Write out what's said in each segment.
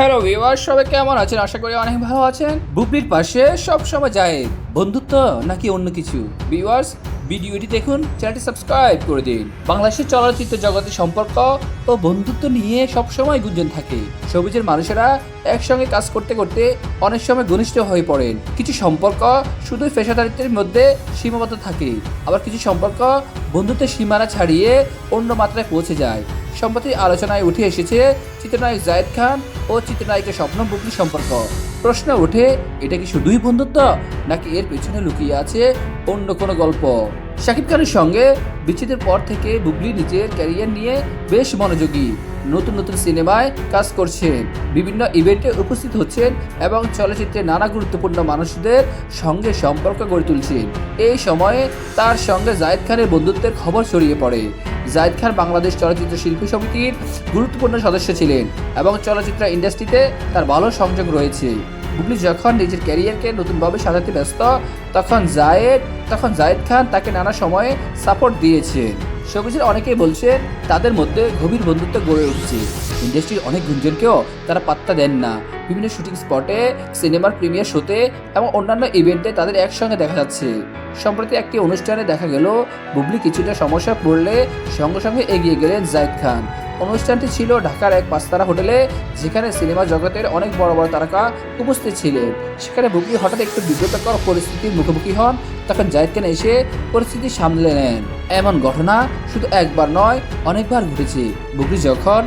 Hello viewer সবাই কেমন আছেন? আশা করি অনেক ভালো আছেন। বুবলির পাশে সব সময় যায় বন্ধুত্ব নাকি অন্য কিছু? ভিউয়ার্স, ভিডিওটি দেখুন, চ্যানেলটি সাবস্ক্রাইব করে দিন। বাংলাদেশের চলচ্চিত্র জগতের সম্পর্ক ও বন্ধুত্ব নিয়ে সবসময় গুঞ্জন থাকে। সবুজের মানুষেরা একসঙ্গে কাজ করতে করতে অনেক সময় ঘনিষ্ঠ হয়ে পড়েন। কিছু সম্পর্ক শুধু পেশাদারিত্বের মধ্যে সীমাবদ্ধ থাকে। আবার কিছু সম্পর্ক বন্ধুত্বের সীমানা ছাড়িয়ে অন্য মাত্রায় পৌঁছে যায়। সম্প্রতি আলোচনায় উঠে এসেছে চিত্রনায়ক জায়েদ খান ও চিত্রনায়িকা স্বপ্ন বুবলি সম্পর্ক। প্রশ্ন ওঠে, এটা কি শুধুই বন্ধুত্ব, নাকি এর পেছনে লুকিয়ে আছে অন্য কোনো গল্প? শাকিব খানের সঙ্গে বিচ্ছেদের পর থেকে বুবলি নিজের ক্যারিয়ার নিয়ে বেশ মনোযোগী। নতুন নতুন সিনেমায় কাজ করছেন। বিভিন্ন ইভেন্টে উপস্থিত হচ্ছেন এবং চলচ্চিত্রে নানা গুরুত্বপূর্ণ মানুষদের সঙ্গে সম্পর্ক গড়ে তুলছেন। এই সময়ে তার সঙ্গে জায়েদ খানের বন্ধুত্বের খবর ছড়িয়ে পড়ে। জায়েদ খান বাংলাদেশ চলচ্চিত্র শিল্পী সমিতির গুরুত্বপূর্ণ সদস্য ছিলেন এবং চলচ্চিত্র ইন্ডাস্ট্রিতে তার ভালো সংযোগ রয়েছে। বুবলি যখন নিজের ক্যারিয়ারকে নতুনভাবে সাজাতে ব্যস্ত, তখন জায়েদ তখন জায়েদ খান তাকে নানা সময়ে সাপোর্ট দিয়েছেন। সবুজের অনেকেই বলছে তাদের মধ্যে গভীর বন্ধুত্ব গড়ে উঠছে। ইন্ডাস্ট্রির অনেক গুঞ্জনকেও তারা পাত্তা দেন না। বিভিন্ন শুটিং স্পটে, সিনেমার প্রিমিয়ার শোতে এবং অন্যান্য ইভেন্টে তাদের একসঙ্গে দেখা যাচ্ছে। সম্প্রতি একটি অনুষ্ঠানে দেখা গেল, বুবলি কিছুটা সমস্যা পড়লে সঙ্গে সঙ্গে এগিয়ে গেলেন জায়েদ খান। অনুষ্ঠানটি ছিল ঢাকার এক পাঁচতারা হোটেলে, যেখানে সিনেমা জগতের অনেক বড় বড় তারকা উপস্থিত ছিলেন। সেখানে বুবলি হঠাৎ একটু বিব্রতকর পরিস্থিতির মুখোমুখি হন তখন জায়েদ খান এসে পরিস্থিতি সামলে নেন। এমন ঘটনা শুধু একবার নয়, অনেকবার ঘটেছে। বুবলি যখন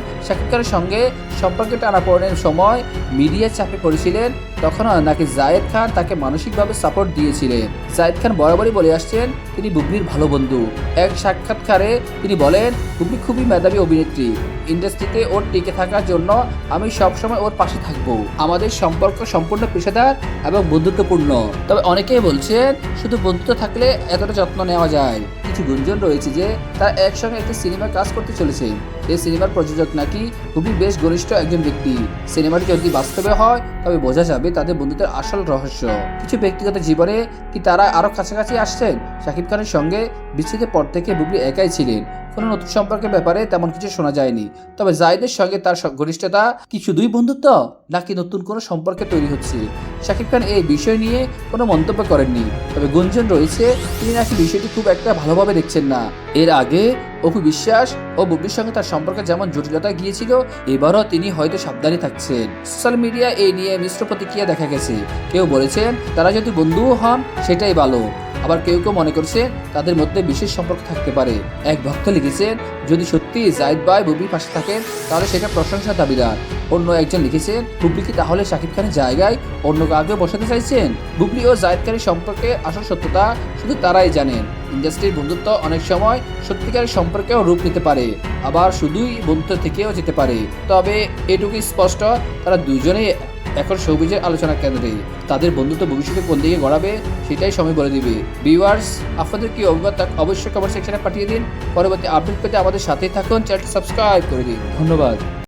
খানের সঙ্গে সম্পর্কে টানাপোড়েনের সময় মিডিয়া চাপে পড়েছিলেন তখন নাকি জায়েদ খান তাকে মানসিকভাবে সাপোর্ট দিয়েছিলেন। জায়েদ খান বরাবরই বলে আসছেন, তিনি বুবলির ভালো বন্ধু। এক সাক্ষাৎকারে তিনি বলেন, বুবলি খুবই মেধাবী অভিনেত্রী। ইন্ডাস্ট্রিতে ওর টিকে থাকার জন্য আমি সবসময় ওর পাশে থাকব। আমাদের সম্পর্ক সম্পূর্ণ পেশাদার এবং বন্ধুত্বপূর্ণ। তবে অনেকেই বলছেন, শুধু বন্ধুত্ব থাকলে এতটা যত্ন নেওয়া যায়। কিছু গুঞ্জন রয়েছে যে, তারা একসঙ্গে একটি সিনেমা কাজ করতে চলেছে। এই সিনেমার প্রযোজক নাকি খুবই বেশ ঘনিষ্ঠ একজন ব্যক্তি। সিনেমাটি যদি বাস্তবে হয়, তবে বোঝা যাবে তাদের বন্ধুত্বের আসল রহস্য। কিছু ব্যক্তিগত জীবনে কি তারা আরও কাছাকাছি আসছেন? শাকিব খানের সঙ্গে বিচ্ছেদের পর থেকে বুবলি একাই ছিলেন। কোনো নতুন সম্পর্কের ব্যাপারে তেমন কিছু শোনা যায়নি। তবে জাহিদের সঙ্গে তার ঘনিষ্ঠতা কি শুধুই বন্ধুত্ব, নাকি নতুন কোনো সম্পর্কে তৈরি হচ্ছে? শাকিব খান এই বিষয় নিয়ে কোনো মন্তব্য করেননি। তবে গুঞ্জন রয়েছে, তিনি নাকি বিষয়টি খুব একটা ভালোভাবে দেখছেন না। এর আগে অপু বিশ্বাস ও বুবির সঙ্গে তার সম্পর্কে যেমন জটিলতা গিয়েছিল, এবারও তিনি হয়তো সাবধানে থাকছেন। সোশ্যাল মিডিয়া এই নিয়ে মিশ্র প্রতিক্রিয়া দেখা গেছে। কেউ বলেছেন, তারা যদি বন্ধুও হন, সেটাই ভালো। আবার কেউ কেউ মনে করছে তাদের মধ্যে বিশেষ সম্পর্ক থাকতে পারে। এক ভক্ত লিখেছেন, যদি সত্যি জাহিদ ভাই বুবলির পাশে থাকেন, তাহলে সেটা প্রশংসা দাবিদার। অন্য একজন লিখেছেন বুবলি কি তাহলে শাকিব খানের জায়গায় অন্য কাউকে বসাতে চাইছেন? বুবলি ও জাহিদ খানের সম্পর্কে আসল সত্যতা শুধু তারাই জানেন। ইন্ডাস্ট্রির বন্ধুত্ব অনেক সময় সত্যিকারের সম্পর্কেও রূপ নিতে পারে, আবার শুধুই বন্ধুত্ব থেকেও যেতে পারে। তবে এটুকু স্পষ্ট, তারা দুজনেই এখন সৌবিজের আলোচনা কেন্দ্রে তাদের বন্ধুত্ব ভবিষ্যতে কোন দিকে গড়াবে, সেটাই সময় বলে দিবে। ভিউয়ার্স, আপনাদের কি অভিজ্ঞতা অবশ্যই কমেন্ট সেকশনে পাঠিয়ে দিন। পরবর্তী আপডেট পেতে আমাদের সাথেই থাকুন। চ্যানেলটি সাবস্ক্রাইব করে দিন। ধন্যবাদ।